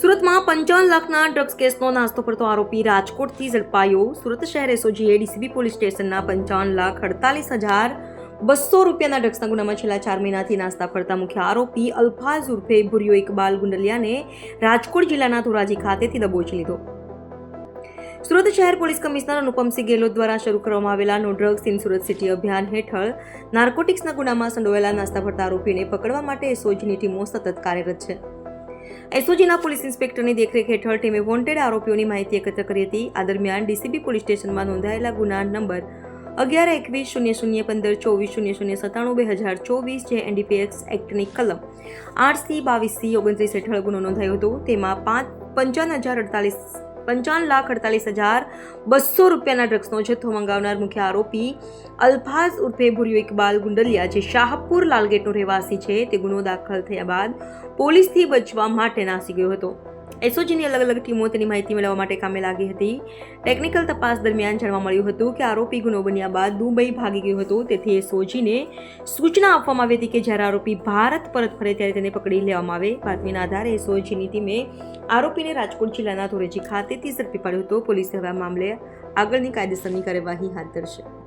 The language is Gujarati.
સુરતમાં પંચાવન લાખના ડ્રગ્સ કેસનો નાસ્તો કરતો આરોપી રાજકોટથી ઝડપાયો. સુરત શહેર એસઓજીએ ડીસીબી પોલીસ સ્ટેશનના પંચાવન લાખ અડતાલીસ હજાર બસો રૂપિયાના ડ્રગ્સના ગુનામાં છેલ્લા ચાર મહિનાથી નાસ્તા ફરતા મુખ્ય આરોપી અલ્ફાઝ ઉર્ફે ભુરિયો ઇકબાલ ગુંડલિયાને રાજકોટ જિલ્લાના ધોરાજી ખાતેથી દબોચી લીધો. સુરત શહેર પોલીસ કમિશનર અનુપમસિંહ ગેહલોત દ્વારા શરૂ કરવામાં આવેલા no drugs in Surat city અભિયાન હેઠળ નાર્કોટિક્સના ગુનામાં સંડોવાયેલા નાસ્તા ફરતા આરોપીને પકડવા માટે એસઓજીની ટીમો સતત કાર્યરત છે. એસઓજીના પોલીસ ઇન્સ્પેક્ટરની દેખરેખ હેઠળ ટીમે વોન્ટેડ આરોપીઓની માહિતી એકત્ર કરી હતી. આ દરમિયાન ડીસીબી પોલીસ સ્ટેશનમાં નોંધાયેલા ગુના નંબર અગિયાર, એકવીસ, શૂન્ય શૂન્ય, પંદર, ચોવીસ, શૂન્ય શૂન્ય, સત્તાણું, બે હજાર ચોવીસ જે એનડીપીએક્સ એક્ટની કલમ આઠ સી, બાવીસ સી, ઓગણત્રીસ હેઠળ ગુનો નોંધાયો હતો. તેમાં પાંચ, પંચાવન હજાર અડતાલીસ પંચાવન લાખ અડતાલીસ હજાર બસો રૂપિયાના ડ્રગ્સનો જથ્થો મંગાવનાર મુખ્ય આરોપી અલ્ફાઝ ઉર્ફે ભુરિયો ઇકબાલ ગુંડલિયા, જે શાહપુર લાલગેટનો રહેવાસી છે. તે ગુનો દાખલ થયા બાદ પોલીસથી બચવા માટે નાસી ગયો હતો. એસઓજીની અલગ અલગ ટીમો તેની માહિતી મેળવવા માટે કામે લાગી હતી. ટેકનિકલ તપાસ દરમિયાન જાણવા મળ્યું હતું કે આરોપી ગુનો બન્યા બાદ દુબઈ ભાગી ગયો હતો. તેથી એસઓજીને સૂચના આપવામાં આવી હતી કે જ્યારે આરોપી ભારત પરત ફરે ત્યારે તેને પકડી લેવામાં આવે. બાતમીના આધારે એસઓજીની ટીમે આરોપીને રાજકોટ જિલ્લાના ધોરેજી ખાતેથી ઝડપી પાડ્યો હતો. પોલીસે હવે આ મામલે આગળની કાયદેસરની કાર્યવાહી હાથ ધરશે.